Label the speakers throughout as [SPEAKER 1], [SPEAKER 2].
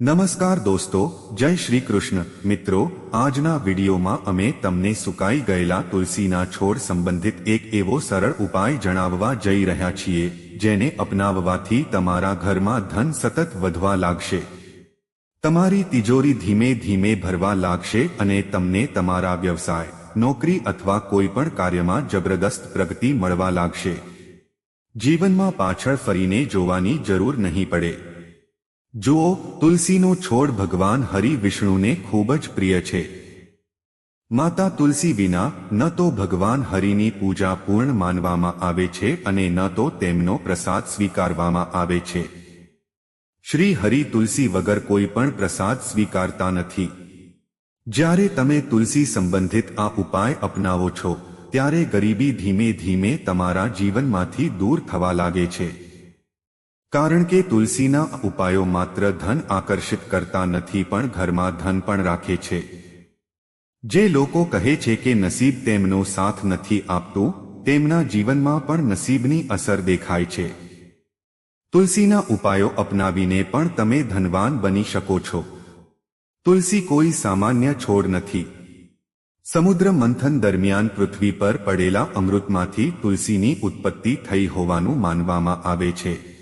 [SPEAKER 1] નમસ્કાર દોસ્તો, જય શ્રી કૃષ્ણ. મિત્રો, આજના વિડીયોમાં અમે તમને સુકાઈ ગયેલા તુલસીના છોડ સંબંધિત એક એવો સરળ ઉપાય જણાવવા જઈ રહ્યા છીએ, જેને અપનાવવાથી તમારા ઘરમાં ધન સતત વધવા લાગશે. તમારી તિજોરી ધીમે ધીમે ભરવા લાગશે અને તમને તમારા વ્યવસાય, નોકરી અથવા કોઈપણ કાર્યમાં જબરદસ્ત પ્રગતિ મળવા લાગશે. જીવનમાં પાછળ ફરીને જોવાની જરૂર નહીં પડે. જુઓ, તુલસીનો છોડ ભગવાન હરિ વિષ્ણુને ખૂબ જ પ્રિય છે. માતા તુલસી વિના ન તો ભગવાન હરિની પૂજા પૂર્ણ માનવામાં આવે છે અને ન તો તેમનો પ્રસાદ સ્વીકારવામાં આવે છે. શ્રી હરિ તુલસી વગર કોઈ પણ પ્રસાદ સ્વીકારતા નથી. જ્યારે તમે તુલસી સંબંધિત આ ઉપાય અપનાવો છો, ત્યારે ગરીબી ધીમે ધીમે તમારા જીવનમાંથી દૂર થવા લાગે છે. કારણ કે તુલસીના ઉપાયો માત્ર ધન આકર્ષિત કરતા નથી પણ ઘરમાં ધન પણ રાખે છે. જે લોકો કહે છે કે નસીબ તેમનો સાથ નથી આપતું, તેમના જીવનમાં પણ નસીબની અસર દેખાય છે. તુલસીના ઉપાયો અપનાવીને પણ તમે ધનવાન બની શકો છો. તુલસી કોઈ સામાન્ય છોડ નથી. સમુદ્ર મંથન દરમિયાન પૃથ્વી પર પડેલા અમૃતમાંથી તુલસીની ઉત્પત્તિ થઈ હોવાનું માનવામાં આવે છે.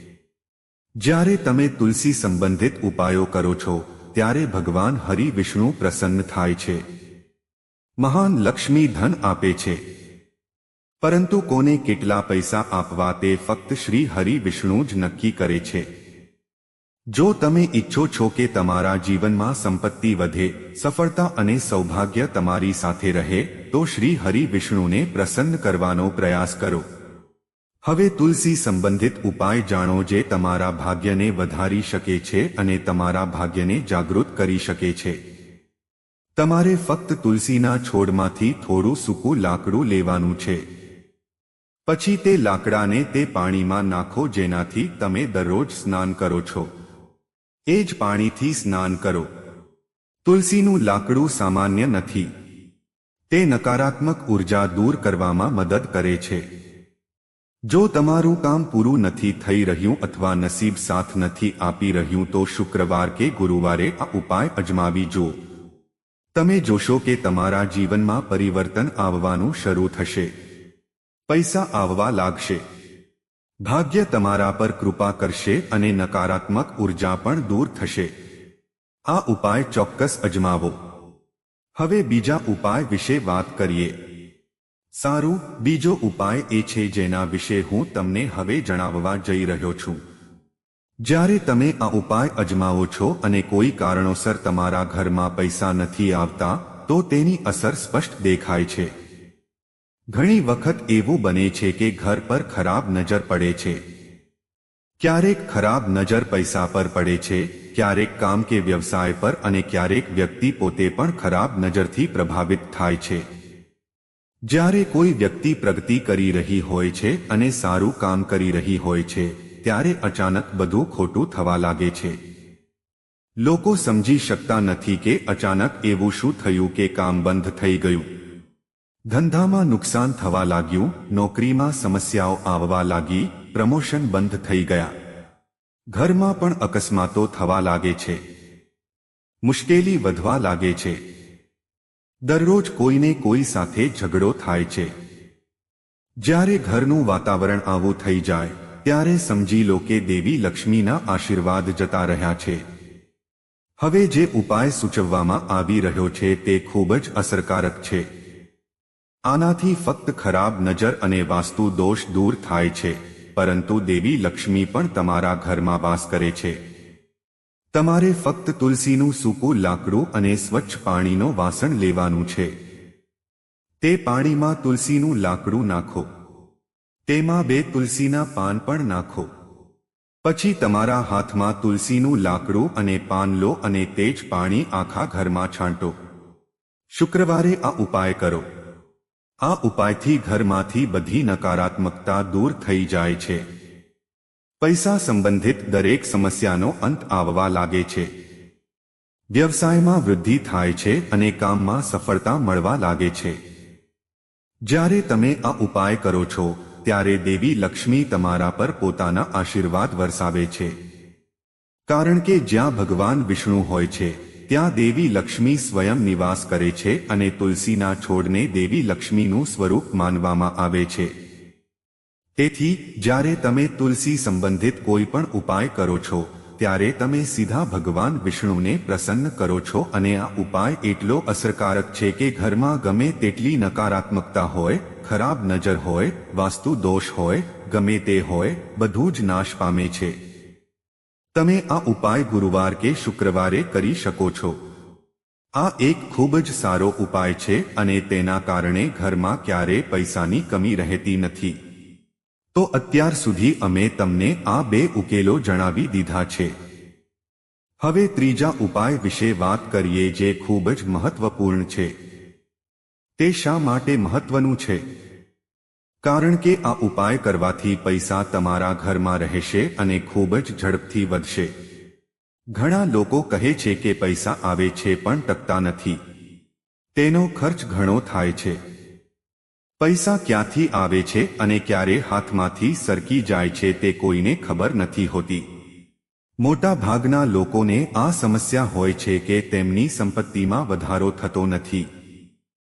[SPEAKER 1] જ્યારે તમે તુલસી સંબંધિત ઉપાયો કરો છો, ત્યારે ભગવાન હરિ વિષ્ણુ પ્રસન્ન થાય છે. મહાન લક્ષ્મી ધન આપે છે. પરંતુ કોને કેટલા પૈસા આપવા તે ફક્ત શ્રી હરિ વિષ્ણુ જ નક્કી કરે છે. જો તમે ઈચ્છો છો કે તમારા જીવનમાં સંપત્તિ વધે, સફળતા અને સૌભાગ્ય તમારી સાથે રહે, તો શ્રી હરિ વિષ્ણુને પ્રસન્ન કરવાનો પ્રયાસ કરો. હવે તુલસી સંબંધિત ઉપાય જાણો જે તમારા ભાગ્યને વધારી શકે છે અને તમારા ભાગ્યને જાગૃત કરી શકે છે. તમારે ફક્ત તુલસીના છોડમાંથી થોડું સૂકું લાકડું લેવાનું છે. પછી તે લાકડાને તે પાણીમાં નાખો જેનાથી તમે દરરોજ સ્નાન કરો છો. એ જ પાણીથી સ્નાન કરો. તુલસીનું લાકડું સામાન્ય નથી. તે નકારાત્મક ઊર્જા દૂર કરવામાં મદદ કરે છે. જો તમારું કામ પૂરું નથી થઈ રહ્યું અથવા નસીબ સાથ નથી આપી રહ્યું તો શુક્રવાર કે ગુરુવારે આ ઉપાય અજમાવી જો. તમે જોશો કે તમારા જીવનમાં પરિવર્તન આવવાનું શરૂ થશે. પૈસા આવવા લાગશે. ભાગ્ય તમારા પર કૃપા કરશે અને નકારાત્મક ઊર્જા પણ દૂર થશે. આ ઉપાય ચોક્કસ અજમાવો. હવે બીજા ઉપાય વિશે વાત કરીએ. સારું, બીજો ઉપાય એ છે જેના વિશે હું તમને હવે જણાવવા જઈ રહ્યો છું. જ્યારે તમે આ ઉપાય અજમાવો છો અને કોઈ કારણોસર તમારા ઘરમાં પૈસા નથી આવતા, તો તેની અસર સ્પષ્ટ દેખાય છે. ઘણી વખત એવું બને છે કે ઘર પર ખરાબ નજર પડે છે. ક્યારેક ખરાબ નજર પૈસા પર પડે છે, ક્યારેક કામ કે વ્યવસાય પર અને ક્યારેક વ્યક્તિ પોતે પણ ખરાબ નજરથી પ્રભાવિત થાય છે. જ્યારે કોઈ વ્યક્તિ પ્રગતિ કરી રહી હોય છે અને સારું કામ કરી રહી હોય છે, ત્યારે અચાનક બધું ખોટું થવા લાગે છે. લોકો સમજી શકતા નથી કે અચાનક એવું શું થયું કે કામ બંધ થઈ ગયું. ધંધામાં નુકસાન થવા લાગ્યું, નોકરીમાં સમસ્યાઓ આવવા લાગી, પ્રમોશન બંધ થઈ ગયા. ઘરમાં પણ અકસ્માતો થવા લાગે છે. મુશ્કેલી વધવા લાગે છે. દરરોજ કોઈને કોઈ સાથે ઝઘડો થાય છે. જ્યારે ઘરનું વાતાવરણ આવું થઈ જાય, ત્યારે સમજી લો કે દેવી લક્ષ્મીના આશીર્વાદ જતા રહ્યા છે. હવે જે ઉપાય સૂચવવામાં આવી રહ્યો છે તે ખૂબ જ અસરકારક છે. આનાથી ફક્ત ખરાબ નજર અને વાસ્તુ દોષ દૂર થાય છે, પરંતુ દેવી લક્ષ્મી પણ તમારા ઘરમાં વાસ કરે છે. તમારે ફક્ત તુલસીનું સૂકું લાકડું અને સ્વચ્છ પાણીનો વાસણ લેવાનું છે. તે પાણીમાં તુલસીનું લાકડું નાખો. તેમાં બે તુલસીના પાન પણ નાખો. પછી તમારા હાથમાં તુલસીનું લાકડું અને પાન લો અને તે જ પાણી આખા ઘરમાં છાંટો. શુક્રવારે આ ઉપાય કરો. આ ઉપાયથી ઘરમાંથી બધી નકારાત્મકતા દૂર થઈ જાય છે. પૈસા સંબંધિત દરેક સમસ્યાનો અંત આવવા લાગે છે. વ્યવસાયમાં વૃદ્ધિ થાય છે અને કામમાં સફળતા મળવા લાગે છે. જ્યારે તમે આ ઉપાય કરો છો, ત્યારે દેવી લક્ષ્મી તમારા પર પોતાના આશીર્વાદ વરસાવે છે. કારણ કે જ્યાં ભગવાન વિષ્ણુ હોય છે, ત્યાં દેવી લક્ષ્મી સ્વયં નિવાસ કરે છે અને તુલસીના છોડને દેવી લક્ષ્મીનું સ્વરૂપ માનવામાં આવે છે. તેથી જ્યારે તમે તુલસી સંબંધિત કોઈ પણ ઉપાય કરો છો, ત્યારે તમે સીધા ભગવાન વિષ્ણુને પ્રસન્ન કરો છો અને આ ઉપાય એટલો અસરકારક છે કે ઘરમાં ગમે તેટલી નકારાત્મકતા હોય, ખરાબ નજર હોય, વાસ્તુ દોષ હોય, ગમે તે હોય, બધું જ નાશ પામે છે. તમે આ ઉપાય ગુરુવાર કે શુક્રવારે કરી શકો છો. આ એક ખૂબ જ સારો ઉપાય છે અને તેના કારણે ઘરમાં ક્યારે પૈસાની કમી રહેતી નથી. તો અત્યાર સુધી અમે તમને આ બે ઉકેલો જણાવી દીધા છે. હવે ત્રીજા ઉપાય વિશે વાત કરીએ જે ખૂબ જ મહત્વપૂર્ણ છે. તે શા માટે મહત્વનું છે? કારણ કે આ ઉપાય કરવાથી પૈસા તમારા ઘરમાં રહેશે અને ખૂબ જ ઝડપથી વધશે. ઘણા લોકો કહે છે કે પૈસા આવે છે પણ ટકતા નથી. તેનો ખર્ચ ઘણો થાય છે. પૈસા ક્યાંથી આવે છે અને ક્યારે હાથમાંથી સરકી જાય છે તે કોઈને ખબર નથી હોતી. મોટા ભાગના લોકોને આ સમસ્યા હોય છે કે તેમની સંપત્તિમાં વધારો થતો નથી.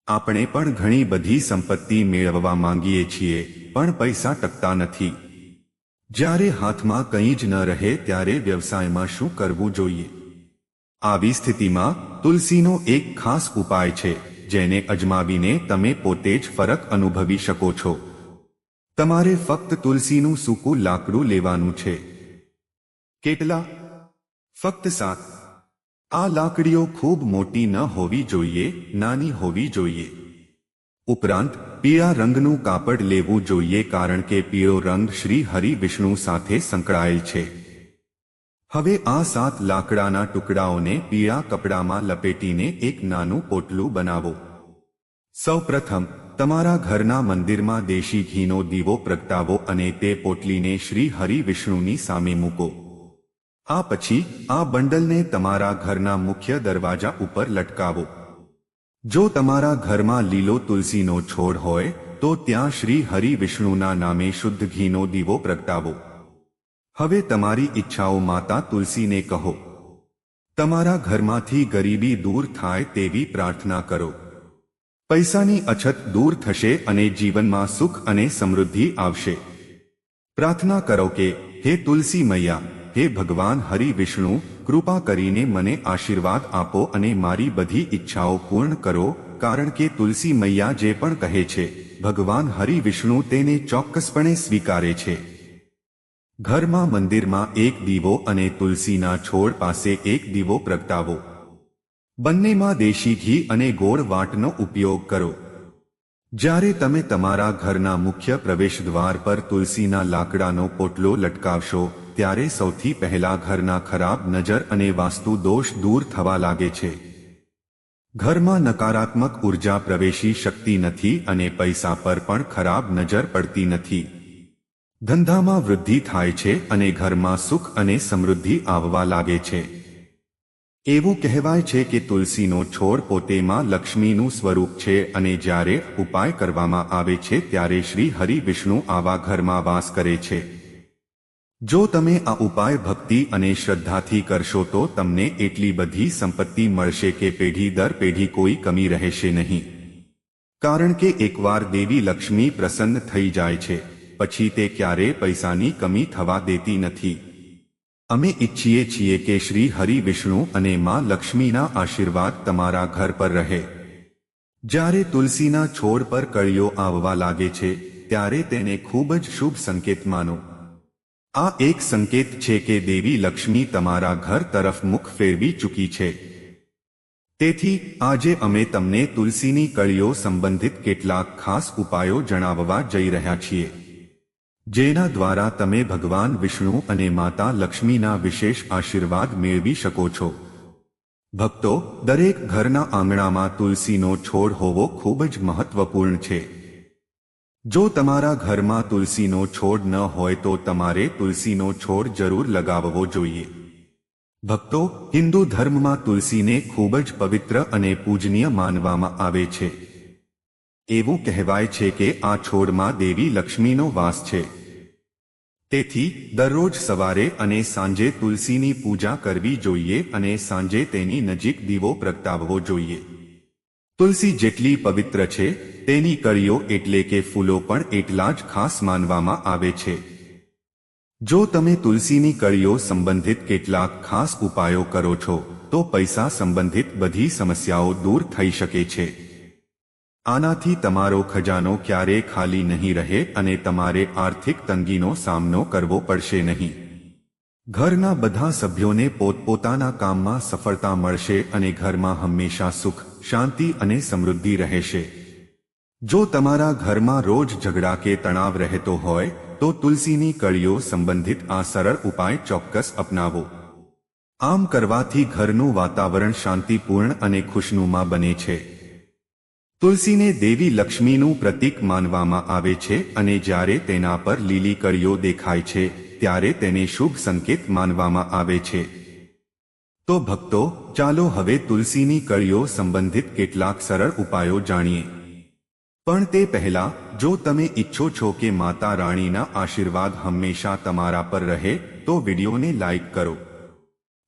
[SPEAKER 1] આપણે પણ ઘણી બધી સંપત્તિ મેળવવા માંગીએ છીએ, પણ પૈસા ટકતા નથી. જ્યારે હાથમાં કંઈ જ ન રહે ત્યારે વ્યવસાયમાં શું કરવું જોઈએ? આવી સ્થિતિમાં તુલસીનો એક ખાસ ઉપાય છે. જેને અજમાવીને તમે પોતે જ ફરક અનુભવી શકો છો. તમારે ફક્ત તુલસીનું સૂકું લાકડું લેવાનું છે. કેટલા? ફક્ત સાત. આ લાકડીઓ ખૂબ મોટી ન હોવી જોઈએ, નાની હોવી જોઈએ. ઉપરાંત, પીળા રંગનું કાપડ લેવું જોઈએ કારણ કે પીળો રંગ શ્રી હરિ વિષ્ણુ સાથે સંકળાયેલ છે. હવે આ સાત લાકડાના ટુકડાઓને પીળા કપડામાં લપેટીને એક નાનું પોટલું બનાવો. સૌપ્રથમ, તમારા ઘરના મંદિરમાં દેશી ઘીનો દીવો પ્રગટાવો અને તે પોટલીને શ્રી હરિ વિષ્ણુની સામે મૂકો. આ પછી, આ બંડલને તમારા ઘરના મુખ્ય દરવાજા ઉપર લટકાવો. જો તમારા ઘરમાં લીલો તુલસીનો છોડ હોય, તો ત્યાં શ્રી હરિ વિષ્ણુના નામે શુદ્ધ ઘીનો દીવો પ્રગટાવો. હવે તમારી ઈચ્છાઓ માતા તુલસીને કહો. તમારા ઘરમાંથી ગરીબી દૂર થાય તેવી પ્રાર્થના કરો. પૈસાની અછત દૂર થશે અને જીવનમાં સુખ અને સમૃદ્ધિ આવશે. પ્રાર્થના કરો કે, હે તુલસી મૈયા, હે ભગવાન હરિ વિષ્ણુ, કૃપા કરીને મને આશીર્વાદ આપો અને મારી બધી ઈચ્છાઓ પૂર્ણ કરો, કારણ કે તુલસી મૈયા જે પણ કહે છે, ભગવાન હરિ વિષ્ણુ તેને ચોક્કસપણે સ્વીકારે છે. ઘરમાં મંદિરમાં એક દીવો અને તુલસીના છોડ પાસે એક દીવો પ્રગટાવો. બંનેમાં દેશી ઘી અને ગોળ વાટનો ઉપયોગ કરો. જ્યારે તમે તમારા ઘરના મુખ્ય પ્રવેશદ્વાર પર તુલસીના લાકડાનો પોટલો લટકાવશો, ત્યારે સૌથી પહેલા ઘરના ખરાબ નજર અને વાસ્તુ દોષ દૂર થવા લાગે છે. ઘરમાં નકારાત્મક ઊર્જા પ્રવેશી શકતી નથી અને પૈસા પર પણ ખરાબ નજર પડતી નથી. ધંધામાં વૃદ્ધિ થાય છે અને ઘરમાં સુખ અને સમૃદ્ધિ આવવા લાગે છે. એવું કહેવાય છે કે તુલસીનો છોડ પોતેમાં લક્ષ્મીનું સ્વરૂપ છે અને જ્યારે ઉપાય કરવામાં આવે છે ત્યારે શ્રી હરિ વિષ્ણુ આવા ઘરમાં વાસ કરે છે. જો તમે આ ઉપાય ભક્તિ અને શ્રદ્ધાથી કરશો તો તમને એટલી બધી સંપત્તિ મળશે કે પેઢી દર પેઢી કોઈ કમી રહેશે નહીં. કારણ કે એકવાર દેવી લક્ષ્મી પ્રસન્ન થઈ જાય છે. પછી તે ક્યારે પૈસાની કમી થવા દેતી નથી. અમે ઈચ્છીએ છીએ કે શ્રી હરિ વિષ્ણુ અને માં લક્ષ્મીના આશીર્વાદ તમારા ઘર પર રહે. જ્યારે તુલસીના છોડ પર કળીઓ આવવા લાગે છે, ત્યારે તેને ખૂબ જ શુભ સંકેત માનો. આ એક સંકેત છે કે દેવી લક્ષ્મી તમારા ઘર તરફ મુખ ફેરવી ચૂકી છે. તેથી, આજે અમે તમને તુલસીની કળીઓ સંબંધિત કેટલાક ખાસ ઉપાયો જણાવવા જઈ રહ્યા છીએ. જેના દ્વારા તમે ભગવાન વિષ્ણુ અને માતા લક્ષ્મીના વિશેષ આશીર્વાદ મેળવી શકો છો. ભક્તો, દરેક ઘરના આંગણામાં તુલસીનો છોડ હોવો ખૂબ જ મહત્વપૂર્ણ છે. જો તમારા ઘરમાં તુલસીનો છોડ ન હોય તો તમારે તુલસીનો છોડ જરૂર લગાવવો જોઈએ. ભક્તો, હિન્દુ ધર્મમાં તુલસીને ખૂબ જ પવિત્ર અને પૂજનીય માનવામાં આવે છે. એવું કહેવાય છે કે આ છોડમાં દેવી લક્ષ્મીનો વાસ છે. તેથી, દરરોજ સવારે અને સાંજે તુલસીની પૂજા કરવી જોઈએ અને સાંજે તેની નજીક દીવો પ્રગટાવવો જોઈએ. તુલસી જેટલી પવિત્ર છે, તેની કળીઓ એટલે કે ફૂલો પણ એટલા જ ખાસ માનવામાં આવે છે. જો તમે તુલસીની કળીઓ સંબંધિત કેટલાક ખાસ ઉપાયો કરો છો, તો પૈસા સંબંધિત બધી સમસ્યાઓ દૂર થઈ શકે છે. આનાથી તમારો ખજાનો ક્યારેય ખાલી નહીં રહે અને તમારે આર્થિક તંગીનો સામનો કરવો પડશે નહીં. ઘરના બધા સભ્યોને પોતપોતાના કામમાં સફળતા મળશે અને ઘરમાં હંમેશા સુખ, શાંતિ અને સમૃદ્ધિ રહેશે. જો તમારા ઘરમાં રોજ ઝઘડા કે તણાવ રહેતો હોય, તો તુલસીની કળીઓ સંબંધિત આ સરળ ઉપાય ચોક્કસ અપનાવો. આમ કરવાથી ઘરનું વાતાવરણ શાંતિપૂર્ણ અને ખુશનુમા બને છે. તુલસીને દેવી લક્ષ્મીનું પ્રતીક માનવામાં આવે છે અને જ્યારે તેના પર લીલી કળીઓ દેખાય છે, ત્યારે તેને શુભ સંકેત માનવામાં આવે છે. તો ભક્તો, ચાલો હવે તુલસીની કળીઓ સંબંધિત કેટલાક સરળ ઉપાયો જાણીએ. પણ તે પહેલા, જો તમે ઈચ્છો છો કે માતા રાણીના આશીર્વાદ હંમેશા તમારા પર રહે, તો વિડીયોને લાઈક કરો.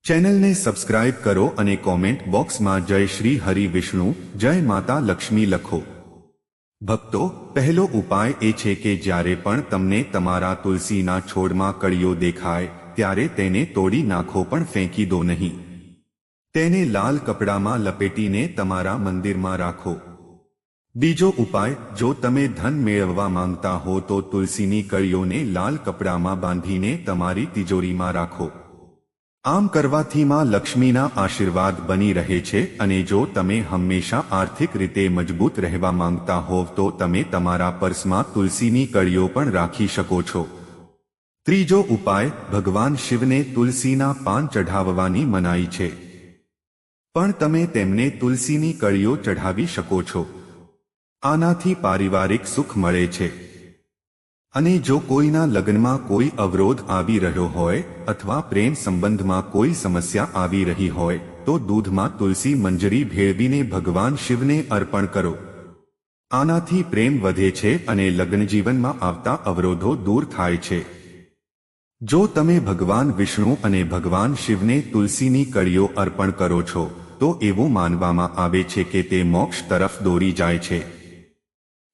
[SPEAKER 1] ચેનલને સબસ્ક્રાઇબ કરો અને કોમેન્ટ બોક્સમાં જય શ્રી હરિ વિષ્ણુ, જય માતા લક્ષ્મી લખો. ભક્તો, પહેલો ઉપાય એ છે કે જ્યારે પણ તમને તમારા તુલસીના છોડમાં કળીઓ દેખાય, ત્યારે તેને તોડી નાખો પણ ફેંકી દો નહીં. તેને લાલ કપડામાં લપેટીને તમારા મંદિરમાં રાખો. બીજો ઉપાય, જો તમે ધન મેળવવા માંગતા હો તો તુલસીની કળીઓને લાલ કપડામાં બાંધીને તમારી તિજોરીમાં રાખો. આમ કરવાથી માં લક્ષ્મીના આશીર્વાદ બની રહે છે અને જો તમે હંમેશા આર્થિક રીતે મજબૂત રહેવા માંગતા હોવ તો તમે તમારા પર્સમાં તુલસીની કળીઓ પણ રાખી શકો છો. ત્રીજો ઉપાય, ભગવાન શિવને તુલસીના પાન ચઢાવવાની મનાઈ છે. પણ તમે તેમને તુલસીની કળીઓ ચઢાવી શકો છો. આનાથી પારિવારિક સુખ મળે છે. અને જો કોઈના લગ્નમાં કોઈ અવરોધ આવી રહ્યો હોય અથવા પ્રેમ સંબંધમાં કોઈ સમસ્યા આવી રહી હોય, તો દૂધમાં તુલસી મંજરી ભેળવીને ભગવાન શિવને અર્પણ કરો. આનાથી પ્રેમ વધે છે અને લગ્ન જીવનમાં આવતા અવરોધો દૂર થાય છે. જો તમે ભગવાન વિષ્ણુ અને ભગવાન શિવને તુલસીની કળીઓ અર્પણ કરો છો, તો એવું માનવામાં આવે છે કે તે મોક્ષ તરફ દોરી જાય છે.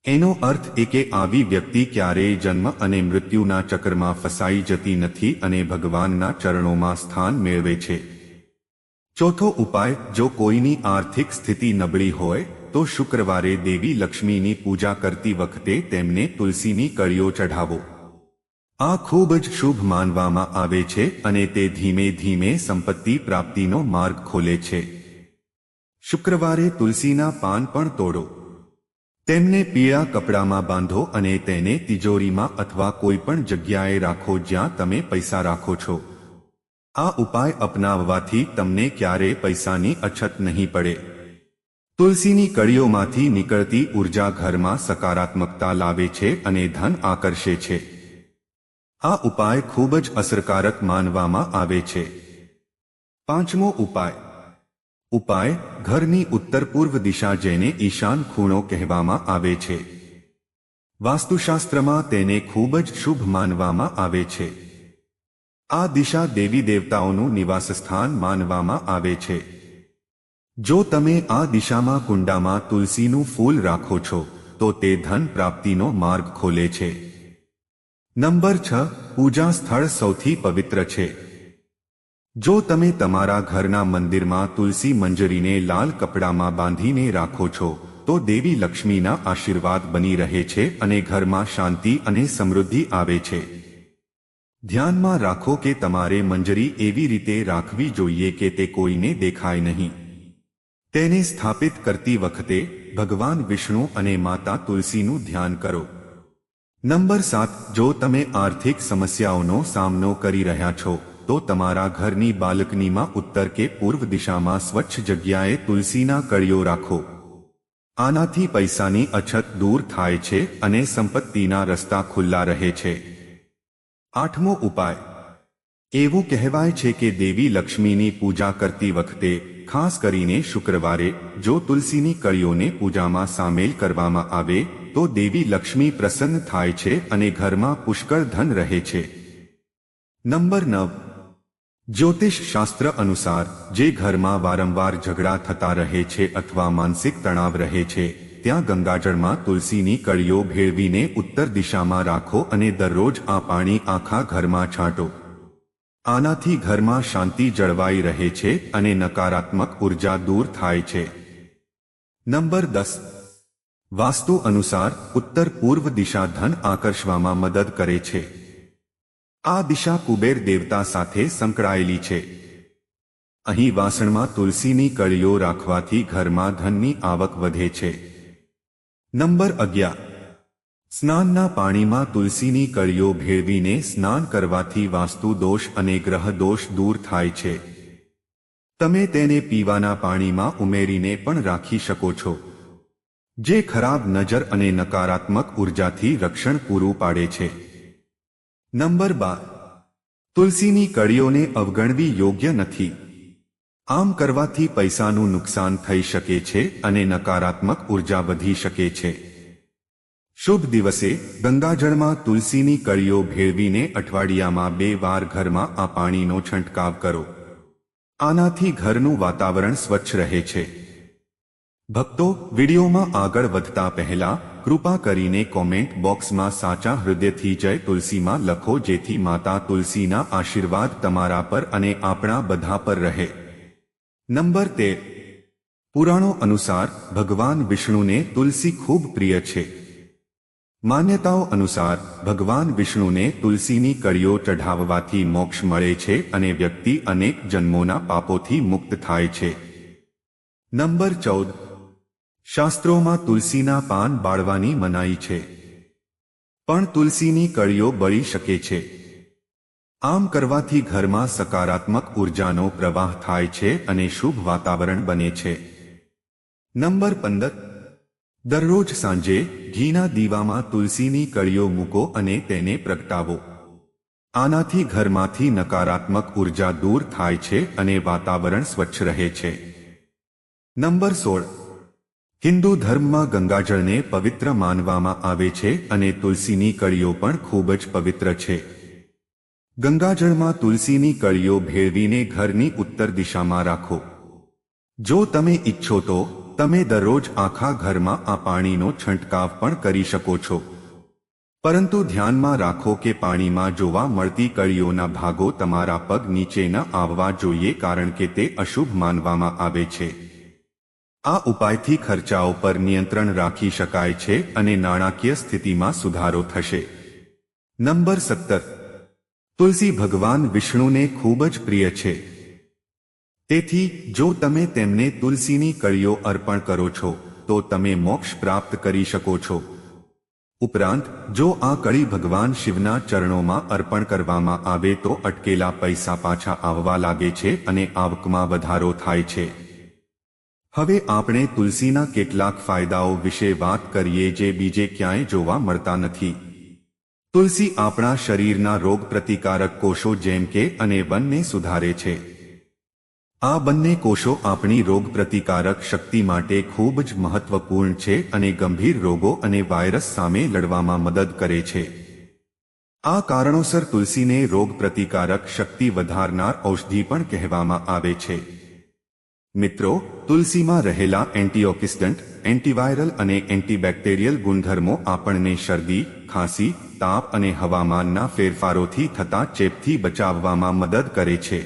[SPEAKER 1] એનો અર્થ એ કે આવી વ્યક્તિ ક્યારેય જન્મ અને મૃત્યુના ચક્રમાં ફસાઈ જતી નથી અને ભગવાનના ચરણોમાં સ્થાન મેળવે છે. ચોથો ઉપાય, જો કોઈની આર્થિક સ્થિતિ નબળી હોય, તો શુક્રવારે દેવી લક્ષ્મીની પૂજા કરતી વખતે તેમને તુલસીની કળીઓ ચઢાવો. આ ખૂબ જ શુભ માનવામાં આવે છે અને તે ધીમે ધીમે સંપત્તિ પ્રાપ્તિનો માર્ગ ખોલે છે. શુક્રવારે તુલસીના પાન પણ તોડો. તેમને પીળા કપડામાં બાંધો અને તેને તિજોરીમાં અથવા કોઈ પણ જગ્યાએ રાખો જ્યાં તમે પૈસા રાખો છો. આ ઉપાય અપનાવવાથી તમને ક્યારેય પૈસાની અછત નહીં પડે. તુલસીની કળીઓમાંથી નીકળતી ઊર્જા ઘરમાં સકારાત્મકતા લાવે છે અને ધન આકર્ષે છે. આ ઉપાય ખૂબ જ અસરકારક માનવામાં આવે છે. પાંચમો ઉપાય. ઉપાય ઘરની ઉત્તર પૂર્વ દિશા જેને ઈશાન ખૂણો કહેવામાં આવે છે. વાસ્તુશાસ્ત્રમાં તેને ખૂબ જ શુભ માનવામાં આવે છે. આ દિશા દેવી દેવતાઓનું નિવાસસ્થાન માનવામાં આવે છે. જો તમે આ દિશામાં કુંડામાં તુલસીનું ફૂલ રાખો છો, તો તે ધન પ્રાપ્તિનો માર્ગ ખોલે છે. નંબર છ, પૂજા સ્થળ સૌથી પવિત્ર છે. જો તમે તમારા ઘરના મંદિરમાં તુલસી મંજરીને લાલ કપડામાં બાંધીને રાખો છો, તો દેવી લક્ષ્મીના આશીર્વાદ બની રહે છે અને ઘરમાં શાંતિ અને સમૃદ્ધિ આવે છે. ધ્યાનમાં રાખો કે તમારે મંજરી એવી રીતે રાખવી જોઈએ કે તે કોઈને દેખાય નહીં. તેને સ્થાપિત કરતી વખતે ભગવાન વિષ્ણુ અને માતા તુલસીનું ધ્યાન કરો. નંબર સાત, જો તમે આર્થિક સમસ્યાઓનો સામનો કરી રહ્યા છો તો તમારા ઘરની બાલ્કનીમાં ઉત્તર કે પૂર્વ દિશામાં સ્વચ્છ જગ્યાએ તુલસીના કળીઓ રાખો. આનાથી પૈસાની અછત દૂર થાય છે અને સંપત્તિના રસ્તા ખુલ્લા રહે છે. આઠમો ઉપાય. એવું કહેવાય છે કે દેવી લક્ષ્મીની પૂજા કરતી વખતે, ખાસ કરીને શુક્રવારે, જો તુલસીની કળીઓને પૂજામાં સામેલ કરવામાં આવે, તો દેવી લક્ષ્મી પ્રસન્ન થાય છે અને ઘરમાં પુષ્કળ ધન રહે છે. નંબર નવ. જ્યોતિષ શાસ્ત્ર અનુસાર, જે ઘરમાં વારંવાર ઝઘડા થતા રહે છે અથવા માનસિક તણાવ રહે છે, ત્યાં ગંગાજળમાં તુલસીની કળીઓ ભેળવીને ઉત્તર દિશામાં રાખો અને દરરોજ આ પાણી આખા ઘરમાં છાંટો. આનાથી ઘરમાં શાંતિ જળવાઈ રહે છે અને નકારાત્મક ઊર્જા દૂર થાય છે. નંબર દસ. વાસ્તુ અનુસાર ઉત્તર પૂર્વ દિશા ધન આકર્ષવામાં મદદ કરે છે. આ દિશા કુબેર દેવતા સાથે સંકળાયેલી છે. અહીં વાસણમાં તુલસીની કળીઓ રાખવાથી ઘરમાં ધનની આવક વધે છે. નંબર અગિયાર. સ્નાનના પાણીમાં તુલસીની કળીઓ ભેળવીને સ્નાન કરવાથી વાસ્તુ દોષ અને ગ્રહ દોષ દૂર થાય છે. તમે તેને પીવાના પાણીમાં ઉમેરીને પણ રાખી શકો છો. જે ખરાબ નજર અને નકારાત્મક ઉર્જાથી રક્ષણ પૂરું પાડે છે. નંબર બાર તુલસીની કળીઓને અવગણવી યોગ્ય નથી. આમ કરવાથી પૈસાનું નુકસાન થઈ શકે છે અને નકારાત્મક ઊર્જા વધી શકે છે. શુભ દિવસે ગંગાજળમાં તુલસીની કળીઓ ભેળવીને અઠવાડિયામાં બે વાર ઘરમાં આ પાણીનો છંટકાવ કરો. આનાથી ઘરનું વાતાવરણ સ્વચ્છ રહે છે. ભક્તો, વિડીયોમાં આગળ વધતા પહેલા કૃપા કરીને કોમેન્ટ બોક્સમાં સાચા હૃદયથી જય તુલસીમાં લખો, જેથી માતા તુલસીના આશીર્વાદ તમારા પર અને આપણા બધા પર રહે. નંબર તેર પુરાણો અનુસાર ભગવાન વિષ્ણુને તુલસી ખૂબ પ્રિય છે. માન્યતાઓ અનુસાર ભગવાન વિષ્ણુને તુલસીની કળીઓ ચઢાવવાથી મોક્ષ મળે છે અને વ્યક્તિ અનેક જન્મોના પાપોથી મુક્ત થાય છે. નંબર ચૌદ. શાસ્ત્રોમાં તુલસીના પાન બાળવાની મનાઈ છે. પણ તુલસીની કળીઓ બળી શકે છે. આમ કરવાથી ઘરમાં સકારાત્મક ઉર્જાનો પ્રવાહ થાય છે અને શુભ વાતાવરણ બને છે. નંબર પંદર. દરરોજ સાંજે ઘીના દીવામાં તુલસીની કળીઓ મૂકો અને તેને પ્રગટાવો. આનાથી ઘરમાંથી નકારાત્મક ઊર્જા દૂર થાય છે અને વાતાવરણ સ્વચ્છ રહે છે. નંબર સોળ. હિન્દુ ધર્મમાં ગંગાજળને પવિત્ર માનવામાં આવે છે અને તુલસીની કળીઓ પણ ખૂબ જ પવિત્ર છે. ગંગાજળમાં તુલસીની કળીઓ ભેળવીને ઘરની ઉત્તર દિશામાં રાખો. જો તમે ઈચ્છો તો, તમે દરરોજ આખા ઘરમાં આ પાણીનો છંટકાવ પણ કરી શકો છો. પરંતુ ધ્યાનમાં રાખો કે પાણીમાં જોવા મળતી કળીઓના ભાગો તમારા પગ નીચે ન આવવા જોઈએ કારણ કે તે અશુભ માનવામાં આવે છે. આ ઉપાયથી ખર્ચાઓ પર નિયંત્રણ રાખી શકાય છે અને નાણાકીય સ્થિતિમાં સુધારો થશે. નંબર સત્તર. તુલસી ભગવાન વિષ્ણુને ખૂબ જ પ્રિય છે. તેથી, જો તમે તેમને તુલસીની કળીઓ અર્પણ કરો છો, તો તમે મોક્ષ પ્રાપ્ત કરી શકો છો. ઉપરાંત, જો આ કળી ભગવાન શિવના ચરણોમાં અર્પણ કરવામાં આવે તો અટકેલા પૈસા પાછા આવવા લાગે છે અને આવકમાં વધારો થાય છે. હવે આપણે તુલસીના કેટલાક ફાયદાઓ વિશે વાત કરીએ જે બીજે ક્યાંય જોવા મળતા નથી. તુલસી આપણા શરીરના રોગ પ્રતિકારક કોષો જેમ કે અને બંને સુધારે છે. આ બંને કોષો આપણી રોગ પ્રતિકારક શક્તિ માટે ખૂબ જ મહત્વપૂર્ણ છે અને ગંભીર રોગો અને વાયરસ સામે લડવામાં મદદ કરે છે. આ કારણોસર તુલસીને રોગ પ્રતિકારક શક્તિ વધારનાર ઔષધિ પણ કહેવામાં આવે છે. મિત્રો, તુલસીમાં રહેલા એન્ટીઓક્સિડન્ટ, એન્ટીવાયરલ અને એન્ટીબેક્ટેરિયલ ગુણધર્મો આપણને શરદી, ખાંસી, તાપ અને હવામાનના ફેરફારોથી થતા ચેપથી બચાવવામાં મદદ કરે છે.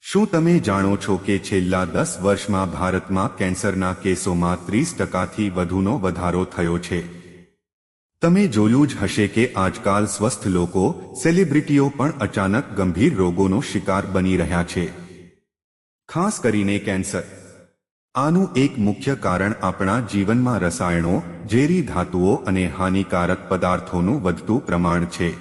[SPEAKER 1] શું તમે જાણો છો કે છેલ્લા દસ વર્ષમાં ભારતમાં કેન્સરના કેસોમાં ત્રીસ ટકાથી વધુનો વધારો થયો છે? તમે જોયું જ હશે કે આજકાલ સ્વસ્થ લોકો, સેલિબ્રિટીઓ પણ અચાનક ગંભીર રોગોનો શિકાર બની રહ્યા છે. ખાસ કરીને કેન્સર. આનું એક મુખ્ય કારણ આપણા જીવનમાં રસાયણો, ઝેરી ધાતુઓ અને હાનિકારક પદાર્થોનું વધતું પ્રમાણ છે.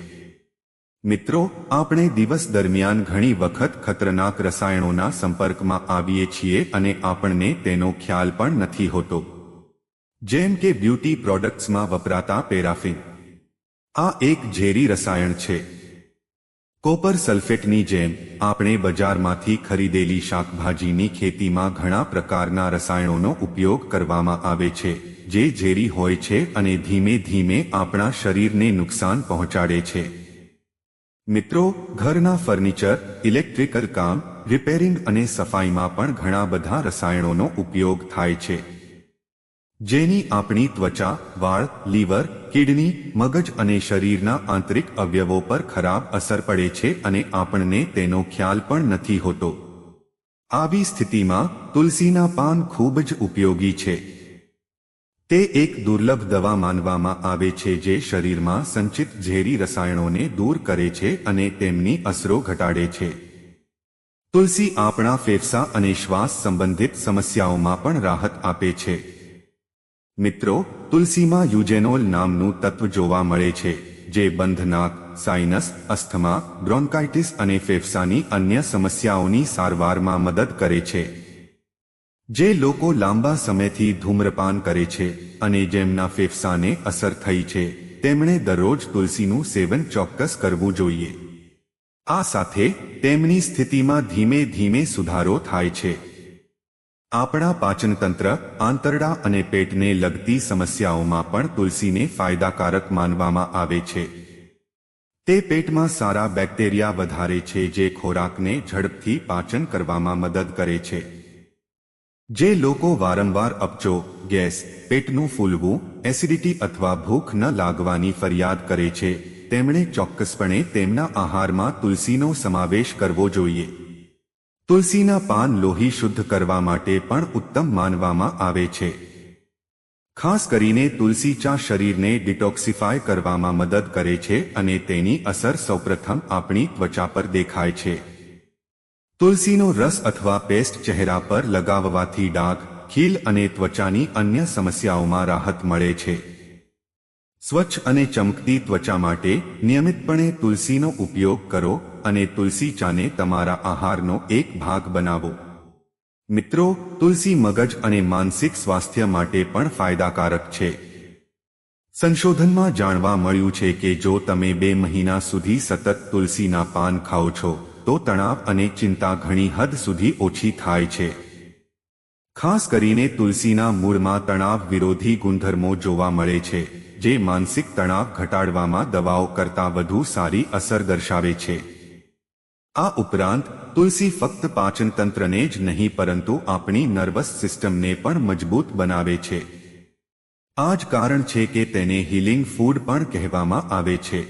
[SPEAKER 1] મિત્રો, આપણે દિવસ દરમિયાન ઘણી વખત ખતરનાક રસાયણોના સંપર્કમાં આવીએ છીએ અને આપણને તેનો ખ્યાલ પણ નથી હોતો. જેમ કે બ્યુટી પ્રોડક્ટ્સમાં વપરાતા પેરાફિન. આ એક ઝેરી રસાયણ છે. કોપર સલ્ફેટની જેમ, આપણે બજારમાંથી ખરીદેલી શાકભાજીની ખેતીમાં ઘણા પ્રકારના રસાયણોનો ઉપયોગ કરવામાં આવે છે, જે ઝેરી હોય છે અને ધીમે ધીમે આપણા શરીરને નુકસાન પહોંચાડે છે. મિત્રો, ઘરના ફર્નિચર, ઇલેક્ટ્રિકલ કામ, રિપેરિંગ અને સફાઈમાં પણ ઘણા બધા રસાયણોનો ઉપયોગ થાય છે. જેની આપણી ત્વચા, વાળ, લીવર, કિડની, મગજ અને શરીરના આંતરિક અવયવો પર ખરાબ અસર પડે છે અને આપણને તેનો ખ્યાલ પણ નથી હોતો. આવી સ્થિતિમાં તુલસીના પાન ખૂબ જ ઉપયોગી છે. તે એક દુર્લભ દવા માનવામાં આવે છે જે શરીરમાં સંચિત ઝેરી રસાયણોને દૂર કરે છે અને તેમની અસરો ઘટાડે છે. તુલસી આપણા ફેફસા અને શ્વાસ સંબંધિત સમસ્યાઓમાં પણ રાહત આપે છે. મિત્રો, તુલસીમાં યુજેનોલ નામનું તત્વ જોવા મળે છે, જે બંધનાક, સાઇનસ, અસ્થમા, બ્રોન્કાઇટિસ અને ફેફસાની અન્ય સમસ્યાઓની સારવારમાં મદદ કરે છે. જે લોકો લાંબા સમયથી ધૂમ્રપાન કરે છે અને જેમના ફેફસાને અસર થઈ છે, તેમણે દરરોજ તુલસીનું સેવન ચોક્કસ કરવું જોઈએ. આ સાથે તેમની સ્થિતિમાં ધીમે ધીમે સુધારો થાય છે. આપણા પાચનતંત્ર, આંતરડા અને પેટને લગતી સમસ્યાઓમાં પણ તુલસીને ફાયદાકારક માનવામાં આવે છે. તે પેટમાં સારા બેક્ટેરિયા વધારે છે જે ખોરાકને ઝડપથી પાચન કરવામાં મદદ કરે છે. જે લોકો વારંવાર અપચો, ગેસ, પેટનું ફૂલવું, એસિડિટી અથવા ભૂખ ન લાગવાની ફરિયાદ કરે છે, તેમણે ચોક્કસપણે તેમના આહારમાં તુલસીનો સમાવેશ કરવો જોઈએ. તુલસીના પાન લોહી શુદ્ધ કરવા માટે પણ ઉત્તમ માનવામાં આવે છે. ખાસ કરીને તુલસી ચા શરીરને ડિટોક્સિફાય કરવામાં મદદ કરે છે અને તેની અસર સૌપ્રથમ આપણી ત્વચા પર દેખાય છે. તુલસીનો રસ અથવા પેસ્ટ ચહેરા પર લગાવવાથી ડાઘ, ખીલ અને ત્વચાની અન્ય સમસ્યાઓમાં રાહત મળે છે. સ્વચ્છ અને ચમકતી ત્વચા માટે નિયમિતપણે તુલસીનો ઉપયોગ કરો અને તુલસી ચાને તમારા આહારનો એક ભાગ બનાવો. મિત્રો, તુલસી મગજ અને માનસિક સ્વાસ્થ્ય માટે પણ ફાયદાકારક છે. સંશોધનમાં જાણવા મળ્યું છે કે જો તમે બે મહિના સુધી સતત તુલસીના પાન ખાઓ છો, તો તણાવ અને ચિંતા ઘણી હદ સુધી ઓછી થાય છે. ખાસ કરીને તુલસીના મૂળમાં તણાવ વિરોધી ગુણધર્મો જોવા મળે છે, જે માનસિક તણાવ ઘટાડવામાં દવાઓ કરતાં વધુ સારી અસર દર્શાવે છે. આ ઉપરાંત, તુલસી ફક્ત પાચન તંત્રને જ નહીં, પરંતુ આપણી નર્વસ સિસ્ટમને પણ મજબૂત બનાવે છે. આ જ કારણ છે કે તેને હીલિંગ ફૂડ પણ કહેવામાં આવે છે.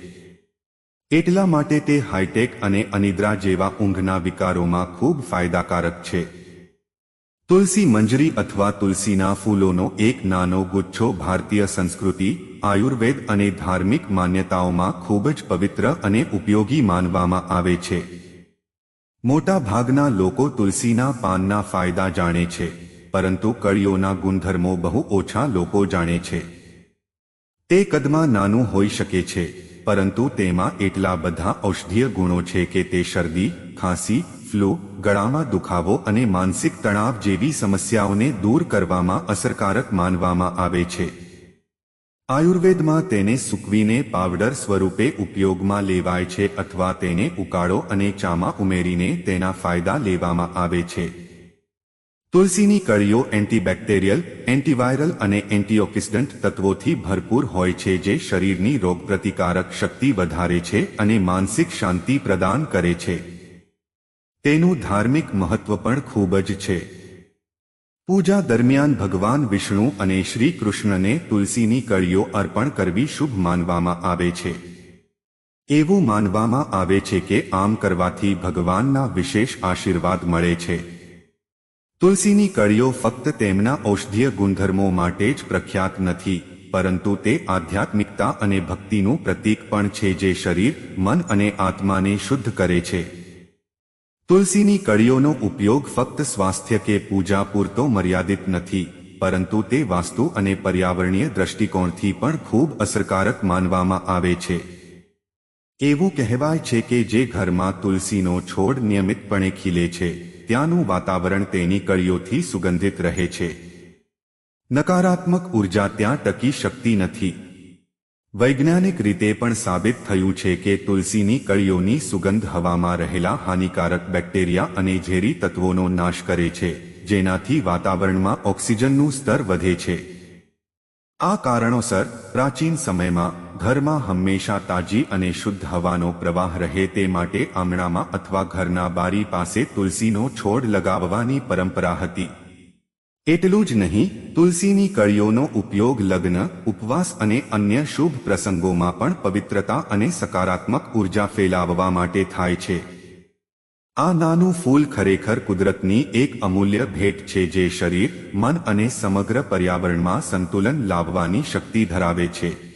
[SPEAKER 1] એટલા માટે તે હાઈટેક અને અનિદ્રા જેવા ઊંઘના વિકારોમાં ખૂબ ફાયદાકારક છે. તુલસી મંજરી અથવા તુલસીના ફૂલોનો એક નાનો ગુચ્છો ભારતીય સંસ્કૃતિ, આયુર્વેદ અને ધાર્મિક માન્યતાઓમાં ખૂબ જ પવિત્ર અને ઉપયોગી માનવામાં આવે છે. મોટા ભાગના લોકો તુલસીના પાનના ફાયદા જાણે છે, પરંતુ કળીઓના ગુણધર્મો બહુ ઓછા લોકો જાણે છે. તે કદમાં નાનું હોઈ શકે છે, પરંતુ તેમાં એટલા બધા ઔષધીય ગુણો છે કે તે શરદી, ખાંસી, ફ્લૂ, ગળામાં દુખાવો અને માનસિક તણાવ જેવી સમસ્યાઓને દૂર કરવામાં અસરકારક માનવામાં આવે છે. આયુર્વેદમાં તેને સૂકવીને પાવડર સ્વરૂપે ઉપયોગમાં લેવાય છે અથવા તેને ઉકાળો અને ચામાં ઉમેરીને તેના ફાયદા લેવામાં આવે છે. તુલસીની કળીઓ એન્ટીબેક્ટેરિયલ, એન્ટીવાયરલ અને એન્ટીઓક્સિડન્ટ તત્વોથી ભરપૂર હોય છે જે શરીરની રોગપ્રતિકારક શક્તિ વધારે છે અને માનસિક શાંતિ પ્રદાન કરે છે. તેનું ધાર્મિક મહત્વ પણ ખૂબ જ છે. પૂજા દરમિયાન ભગવાન વિષ્ણુ અને શ્રી કૃષ્ણને તુલસીની કળીઓ અર્પણ કરવી શુભ માનવામાં આવે છે. એવું માનવામાં આવે છે કે આમ કરવાથી ભગવાનના વિશેષ આશીર્વાદ મળે છે. તુલસીની કળીઓ ફક્ત તેમના ઔષધીય ગુણધર્મો માટે જ પ્રખ્યાત નથી, પરંતુ તે આધ્યાત્મિકતા અને ભક્તિનું પ્રતીક પણ છે જે શરીર, મન અને આત્માને શુદ્ધ કરે છે. તુલસીની કળીઓનો ઉપયોગ ફક્ત સ્વાસ્થ્ય કે પૂજા પૂરતો મર્યાદિત નથી, પરંતુ તે વાસ્તુ અને પર્યાવરણીય દ્રષ્ટિકોણથી પણ ખૂબ અસરકારક માનવામાં આવે છે. એવું કહેવાય છે કે જે ઘરમાં તુલસીનો છોડ નિયમિતપણે ખીલે છે, ત્યાંનું વાતાવરણ તેની કળીઓથી સુગંધિત રહે છે. નકારાત્મક ઊર્જા ત્યાં ટકી શકતી નથી. વૈજ્ઞાનિક રીતે પણ સાબિત થયું છે કે તુલસીની કળીઓની સુગંધ હવામાં રહેલા હાનિકારક બેક્ટેરિયા અને ઝેરી તત્વોનો નાશ કરે છે, જેનાથી વાતાવરણમાં ઓક્સિજનનું સ્તર વધે છે. આ કારણોસર પ્રાચીન સમયમાં ઘરમાં હંમેશા તાજી અને શુદ્ધ હવાનો પ્રવાહ રહે તે માટે આંગણામાં અથવા ઘરના બારી પાસે તુલસીનો છોડ લગાવવાની પરંપરા હતી. એટલું જ નહીં, તુલસીની કળીઓનો ઉપયોગ લગ્ન, ઉપવાસ અને અન્ય શુભ પ્રસંગોમાં પણ પવિત્રતા અને સકારાત્મક ઊર્જા ફેલાવવા માટે થાય છે. આ નાનું ફૂલ ખરેખર કુદરતની એક અમૂલ્ય ભેટ છે જે શરીર, મન અને સમગ્ર પર્યાવરણમાં સંતુલન લાવવાની શક્તિ ધરાવે છે.